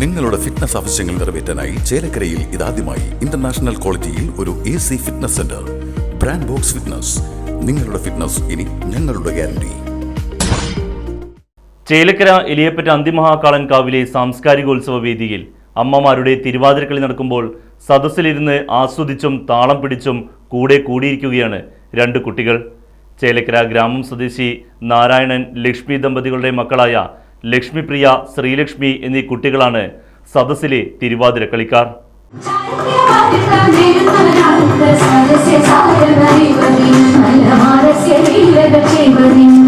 നിങ്ങളുടെ ഫിറ്റ്നസ് ആവശ്യങ്ങൾ നിറവേറ്റാനായി ചേലക്കരയിൽ ഇതാദ്യമായി ഇന്റർനാഷണൽ ക്വാളിറ്റിയിൽ ഒരു A C fitness centre brand box fitness നിങ്ങളുടെ ഫിറ്റ്നസ് ഇനി ഞങ്ങളുടെ ഗ്യാരണ്ടി ചേലക്കര എലിയപ്പറ്റ അന്തിമഹാകാളൻ കാവിലെ സാംസ്കാരികോത്സവ വേദിയിൽ അമ്മമാരുടെ തിരുവാതിരക്കളി നടക്കുമ്പോൾ സദസ്സിലിരുന്ന് ആസ്വദിച്ചും താളം പിടിച്ചും കൂടെ കൂടിയിരിക്കുകയാണ് രണ്ട് കുട്ടികൾ. ചേലക്കര ഗ്രാമം സ്വദേശി നാരായണൻ ലക്ഷ്മി ദമ്പതികളുടെ മക്കളായ ലക്ഷ്മിപ്രിയ ശ്രീലക്ഷ്മി എന്നീ കുട്ടികളാണ് സദസ്സിലെ തിരുവാതിര കളിക്കാർ. മുതലാകമാലകൾ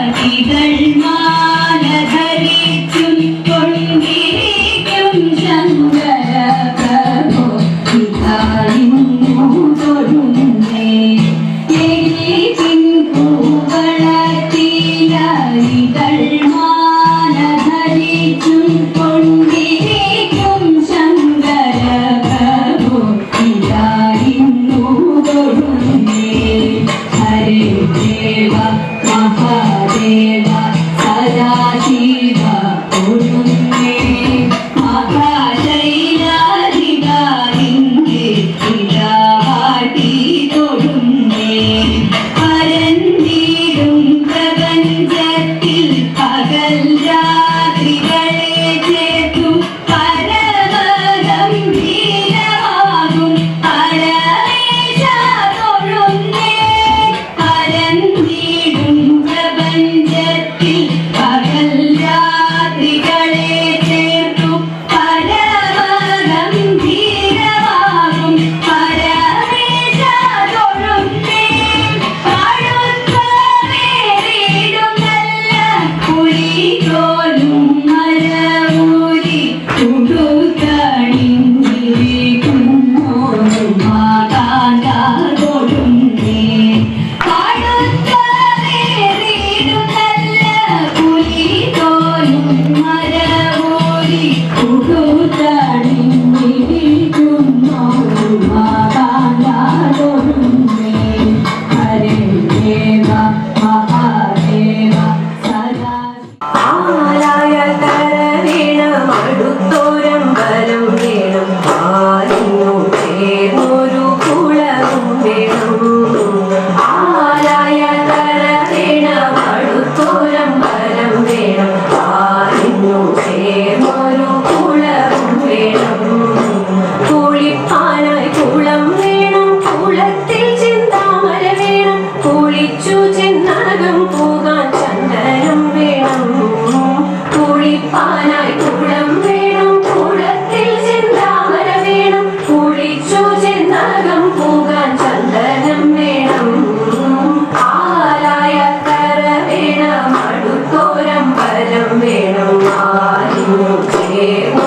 ികൾ മാലധരിക്കും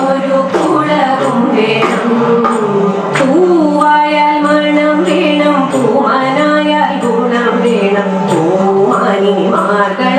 ഒരു കുളവും വേണം. പൂവായാൽ മണം വേണം പൂമാനായാൽ ഗുണം വേണം. പൂമാനിമാർഗ